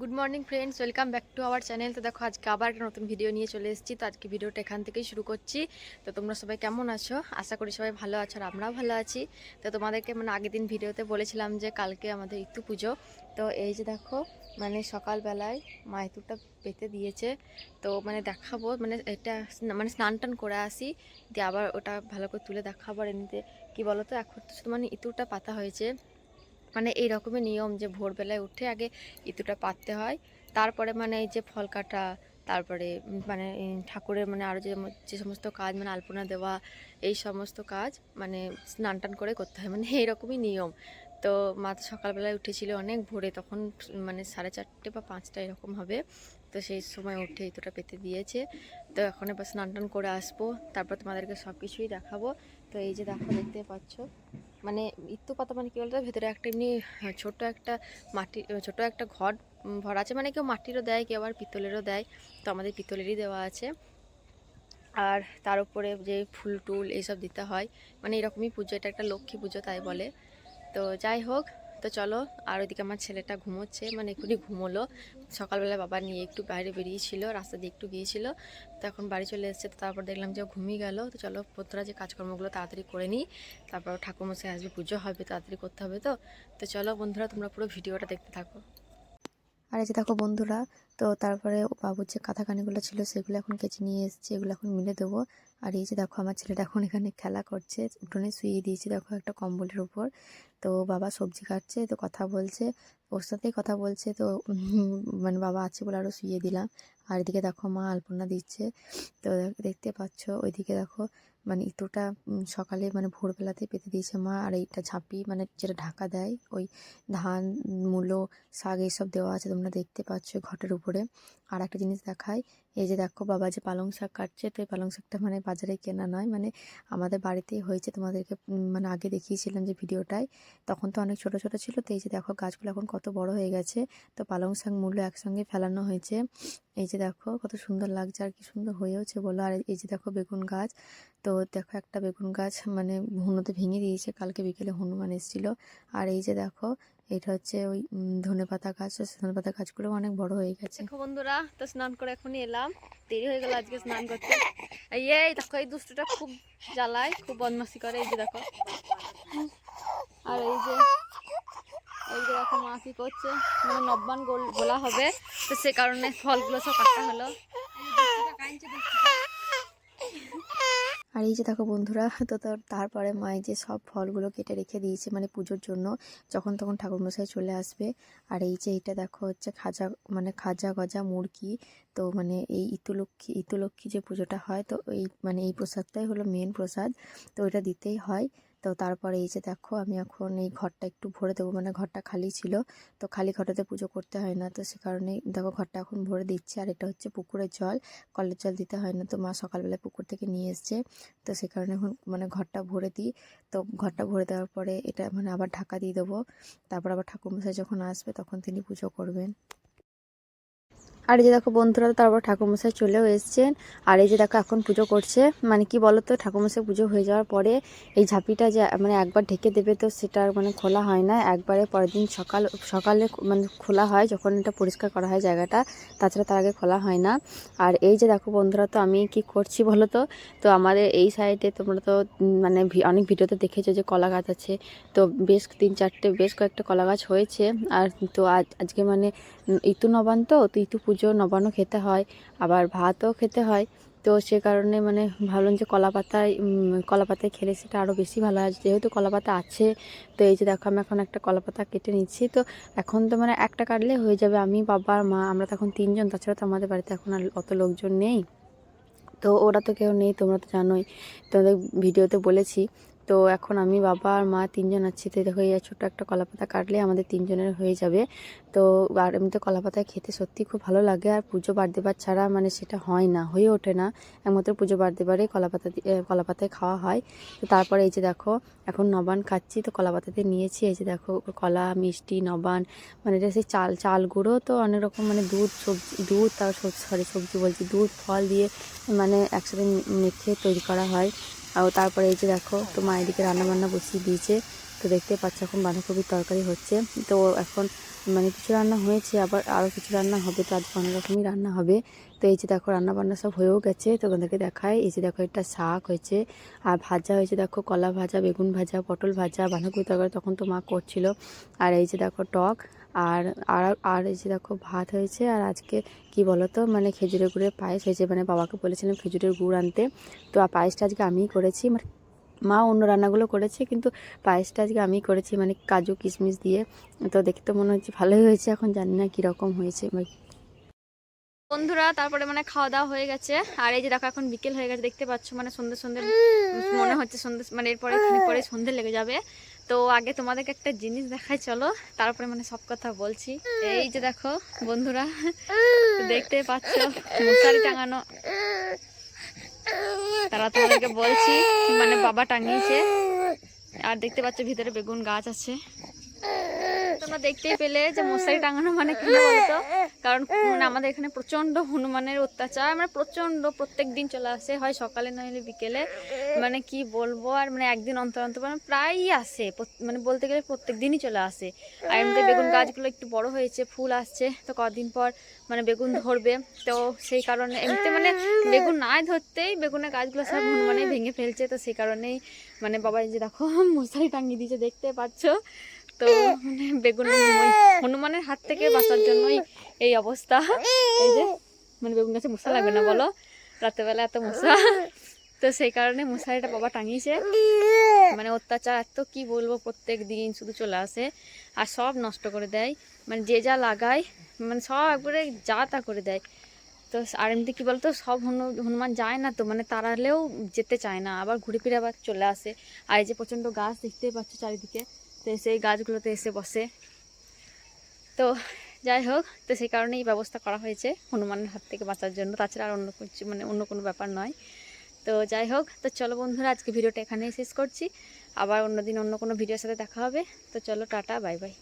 Good morning friends welcome back to our channel তো দেখো, আজকে আবার একটা নতুন ভিডিও নিয়ে চলে এসেছি। তো আজকে ভিডিওটা এখান থেকেই শুরু করছি। তো তোমরা সবাই কেমন আছো? আশা করি সবাই ভালো আছো আর আমরাও ভালো আছি। তো তোমাদেরকে মানে আগের দিন ভিডিওতে বলেছিলাম যে কালকে আমাদের ইতু পুজো। তো এই যে দেখো মানে সকালবেলায় মা ইতুটা পেতে দিয়েছে। তো মানে দেখাবো মানে এটা মানে স্নান টান করে আসি। দিয়ে আবার ওটা ভালো করে তুলে দেখাবো আর এমনিতে। কী বলো তো এখন তো শুধু মানে ইতুটা পাতা হয়েছে। মানে এই রকমের নিয়ম যে ভোরবেলায় উঠে আগে ইতুটা পাততে হয়। তারপরে মানে এই যে ফল কাটা, তারপরে মানে ঠাকুরের মানে আরও যে যে সমস্ত কাজ মানে আলপনা দেওয়া, এই সমস্ত কাজ মানে স্নান টান করে করতে হয়। মানে এইরকমই নিয়ম। তো মা তো সকালবেলায় উঠেছিল অনেক ভোরে, তখন মানে সাড়ে চারটে বা পাঁচটা এরকম হবে। তো সেই সময় উঠে ইতুটা পেতে দিয়েছে। তো এখন এবার স্নান টান করে আসব, তারপর তোমাদেরকে সব কিছুই দেখাবো। তো এই যে দেখো দেখতে পাচ্ছ। মানে ইত্তু পাতা মানে কী বলতো, ভেতরে একটা এমনি ছোট একটা মাটি ছোট একটা ঘর ঘর ভরা আছে। মানে কেউ মাটিরও দেয়, কেউ আবার পিতলেরও দেয়। তো আমাদের পিতলেরই দেওয়া আছে। আর তার উপরে যে ফুল টুল এইসব দিতে হয়। মানে এরকমই পুজো, এটা একটা লক্ষ্মী পুজো তাই বলে। তো যাই হোক তো চলো, আর ওইদিকে আমার ছেলেটা ঘুমোচ্ছে মানে এক্ষুনি ঘুমোলো। সকালবেলা বাবা নিয়ে একটু বাইরে বেরিয়েছিল রাস্তা দিয়ে একটু গিয়েছিল। তো এখন বাড়ি চলে এসছে, তো তারপর দেখলাম যে ঘুমিয়ে গেল। তো চলো পোতরা যে কাজকর্মগুলো তাড়াতাড়ি করে নিই। তারপর ঠাকুরমশাই আসবে, পুজো হবে, তাড়াতাড়ি করতে হবে তো। তো চলো বন্ধুরা, তোমরা পুরো ভিডিওটা দেখতে থাকো। আর এই যে দেখো বন্ধুরা তো তারপরে বাবুর যে কাঁথা কানিগুলো ছিল সেগুলো এখন কেচে নিয়ে এসেছে, এগুলো এখন মিলে দেবো। আর এই যে দেখো আমার ছেলেটা এখন এখানে খেলা করছে, উঠোনে শুয়ে দিয়েছি দেখো একটা কম্বলের উপর। তো বাবা সবজি কাটছে, তো কথা বলছে, ওর সাথেই কথা বলছে, তো মানে বাবা আছে বলে আরও শুয়ে দিলাম। আর এদিকে দেখো মা আলপনা দিচ্ছে, তো দেখতে পাচ্ছ, ওইদিকে দেখো মানে ইতুটা সকালে মানে ভোরবেলাতে পেতে দিয়েছে মা। আর এইটা ঝাঁপি মানে যেটা ঢাকা দেয়, ওই ধান, মূলো, শাক এইসব দেওয়া আছে, তোমরা দেখতে পাচ্ছ, ঘটের উপরে আর একটা জিনিস দেখায় এই যে দেখো বাবা যে পালং শাক কাটছে, তো এই পালং শাকটা মানে বাজারে কেনা নয় মানে আমাদের বাড়িতেই হয়েছে। তোমাদেরকে মানে আগে দেখিয়েছিলাম যে ভিডিওটায়, তখন তো অনেক ছোট ছোট ছিল, তো এই যে দেখো গাছগুলো এখন কত বড় হয়ে গেছে, তো পালং শাক মূল্য একসঙ্গে ফেলানো হয়েছে। এই যে দেখো কত সুন্দর লাগছে আর কি সুন্দর হয়েওছে বলো। আর এই যে দেখো বেগুন গাছ তো দেখো একটা বেগুন গাছ মানে হুনোতে ভেঙে দিয়েছে, কালকে বিকেলে হনুমান এসেছিল। আর এই যে দেখো, এটা হচ্ছে ওই ধনে পাতা গাছ। ধনে পাতা গাছগুলো অনেক বড় হয়ে গেছে। দেখো বন্ধুরা, তো স্নান করে এখনই এলাম। দেরি হয়ে গেল আজকে স্নান করতে। এই দেখো, এই দুষ্টুটা খুব জ্বালায়, খুব বদমাসি করে। এই যে দেখো। আর এই যে এই যে দেখো মা কি করছে। মানে নব্বান গোল- গোলা হবে। তো সে কারণে ফলগুলো সব কাটা হলো। আর এই যে দেখো বন্ধুরা, তো তার- তারপরে মায়ের যে সব ফলগুলো কেটে রেখে দিয়েছে মানে পুজোর জন্য। যখন তখন ঠাকুরমশাই চলে আসবে। আর এই যে এটা দেখো হচ্ছে খাজা মানে খাজা গজা মুরগি। তো মানে এই ইতুলক্ষ্মী ইতুলক্ষ্মী যে পুজোটা হয়, তো এই মানে এই প্রসাদটাই হলো মেন প্রসাদ। তো এটা দিতেই হয়। তো তারপরে এই যে দেখো, আমি এখন এই ঘরটা একটু ভরে দেবো মানে ঘরটা খালি ছিল। তো খালি ঘরটাতে পুজো করতে হয় না, তো সে কারণে দেখো ঘরটা এখন ভরে দিচ্ছে। আর এটা হচ্ছে পুকুরের জল, কলের জল দিতে হয় না, তো মা সকালবেলা পুকুর থেকে নিয়ে এসছে। তো সে কারণে এখন মানে ঘরটা ভরে দিই। তো ঘরটা ভরে দেওয়ার পরে এটা মানে আবার ঢাকা দিয়ে দেবো। তারপর আবার ঠাকুরমশাই যখন আসবে তখন তিনি পুজো করবেন। আর এই যে দেখো বন্ধুরা, তারপর ঠাকুরমশাই চলেও এসছেন। আর এই যে দেখো এখন পুজো করছে। মানে কি বলতো, ঠাকুরমশাই পুজো হয়ে যাওয়ার পরে এই ঝাঁপিটা যে মানে একবার ঢেকে দেবে তো সেটা মানে খোলা হয় না। একবারে পরের দিন সকাল, সকালে মানে খোলা হয় যখন এটা পরিষ্কার করা হয় জায়গাটা, তাছাড়া তার আগে খোলা হয় না। আর এই যে দেখো বন্ধুরা, তো আমি কি করছি বলো তো তো আমাদের এই সাইডে তোমরা তো মানে অনেক ভিডিওতে দেখেছ যে কলা গাছ আছে। তো বেশ তিন চারটে, বেশ কয়েকটা কলা গাছ হয়েছে। আর তো আজ, আজকে মানে ইতু নবান তো তো ইতু পুজো নবানও খেতে হয়, আবার ভাতও খেতে হয়। তো সে কারণে মানে ভাবলাম যে কলা পাতায় কলা পাতায় খেলে সেটা আরও বেশি ভালো হয়। যেহেতু কলা পাতা আছে, তো এই যে দেখো আমি এখন একটা কলা পাতা কেটে নিচ্ছি। তো এখন তো মানে একটা কাটলে হয়ে যাবে। আমি, বাবা, মা, আমরা তো এখন তিনজন, তাছাড়া তো আমাদের বাড়িতে এখন আর অত লোকজন নেই। তো ওরা তো কেউ নেই, তোমরা তো জানোই। তোমাদের ভিডিওতে বলেছি। তো এখন আমি বাবা আর মা তিনজন আছি। তো দেখো, এই ছোটো একটা কলা পাতা কাটলে আমাদের তিনজনের হয়ে যাবে। তো আর এমনিতে কলা পাতায় খেতে সত্যি খুব ভালো লাগে। আর পুজো বার দেবার ছাড়া মানে সেটা হয় না, হয়ে ওঠে না। একমাত্র পুজো বার দেবারে কলা পাতা দিয়ে- কলা পাতায় খাওয়া হয়। তো তারপরে এই যে দেখো, এখন নবান খাচ্ছি। তো কলা পাতাতে নিয়েছি এই যে দেখো, কলা, মিষ্টি, নবান। মানে এটা সেই চাল চাল গুঁড়ো তো অনেক রকম মানে দুধ, সবজি, দুধ তার সরি সবজি বলছি। দুধ, ফল দিয়ে মানে একসাথে মেখে তৈরি করা হয়। আর তারপরে এই যে দেখো, তো মা এদিকে রান্না বান্না বসিয়ে দিয়েছে। তো দেখতে পাচ্ছ এখন বাঁধাকপির তরকারি হচ্ছে। তো এখন মানে কিছু রান্না হয়েছে, আবার আরও কিছু রান্না হবে। তো আজকে অনেক রকমই রান্না হবে। তো এই যে দেখো রান্না বান্না সব হয়েও গেছে। তো তোমাদেরকে দেখায় এই যে দেখো একটা শাক হয়েছে। আর ভাজা হয়েছে, দেখো, কলা ভাজা, বেগুন ভাজা, পটল ভাজা বাঁধাকপি তরকারি তখন তো মা করছিল। আর এই যে দেখো, টক। আর আর আর এই যে দেখো ভাত হয়েছে আর আজকে কি বলতো? মানে খেজুরের গুড়ের পায়েস হয়েছে। মানে বাবাকে বলেছিলাম খেজুরের গুড় আনতে। তো আর পায়েসটা আজকে আমিই করেছি। মানে মা অন্য রান্নাগুলো করেছে কিন্তু পায়েসটা আজকে আমিই করেছি। মানে কাজু কিশমিশ দিয়ে। তো দেখতে মনে হচ্ছে ভালোই হয়েছে। এখন জানি না কীরকম হয়েছে। মানে বন্ধুরা তারপরে মানে খাওয়া দাওয়া হয়ে গেছে। আর এই যে দেখো এখন বিকেল হয়ে গেছে। দেখতে পাচ্ছ মানে সন্ধ্যে সন্ধ্যে মনে হচ্ছে সন্ধ্যে মানে এরপরে পরে সন্ধ্যে লেগে যাবে। তো আগে তোমাদেরকে একটা জিনিস দেখাই, চলো। তারপরে মানে সব কথা বলছি। এই যে দেখো, বন্ধুরা, দেখতে পাচ্ছ মশারি টাঙানো। তারা তোমাদেরকে বলছি মানে বাবা টাঙিয়েছে। আর দেখতে পাচ্ছ, ভিতরে বেগুন গাছ আছে। তোমরা দেখতেই পেলে যে মশারি টাঙানো মানে কি বলতো কারণ মানে আমাদের এখানে প্রচণ্ড হনুমানের অত্যাচার। মানে প্রচণ্ড প্রত্যেক দিন চলে আসে, হয় সকালে নইলে বিকেলে। মানে কি বলব আর মানে একদিন অন্তর অন্তর মানে প্রায়ই আসে মানে বলতে গেলে প্রত্যেক দিনই চলে আসে। আর এমনিতে বেগুন গাছগুলো একটু বড় হয়েছে, ফুল আসছে, তো কদিন পর মানে বেগুন ধরবে। তো সেই কারণে এমনিতে মানে বেগুন নাই ধরতেই বেগুনের গাছগুলো সব হনুমানে ভেঙে ফেলছে। তো সেই কারণেই মানে বাবা যে দেখো, মশারি টাঙিয়ে দিয়েছে, দেখতে পাচ্ছ? তো মানে বেগুন হনুমানের হাত থেকে বাঁচার জন্যই এই অবস্থা। এই যে মানে বেগুন গাছে মশা লাগবে না বলো? রাতেরবেলা এত মশা। তো সেই কারণে মশারিটা বাবা টাঙিয়েছে। মানে অত্যাচার এত কি বলব, প্রত্যেক দিন শুধু চলে আসে আর সব নষ্ট করে দেয়। মানে যে যা লাগায় মানে সব একবারে যা তা করে দেয়। তো আর এমনিতে কী বলতো, সব হনু, হনুমান যায় না তো মানে তাড়ালেও যেতে চায় না। আবার ঘুরে ফিরে আবার চলে আসে। আর এই যে প্রচণ্ড গাছ দেখতেই পাচ্ছ চারিদিকে তো সেই গাছগুলোতে এসে বসে। তো যাই হোক, তো সেই কারণেই ব্যবস্থা করা হয়েছে হনুমানের হাত থেকে বাঁচার জন্য। তাছাড়া আর অন্য কিছু মানে অন্য কোনো ব্যাপার নয়। তো যাই হোক, তো চলো বন্ধুরা, আজকে ভিডিওটা এখানেই শেষ করছি। আবার অন্যদিন অন্য কোনো ভিডিওর সাথে দেখা হবে। তো চলো টাটা, বাই বাই।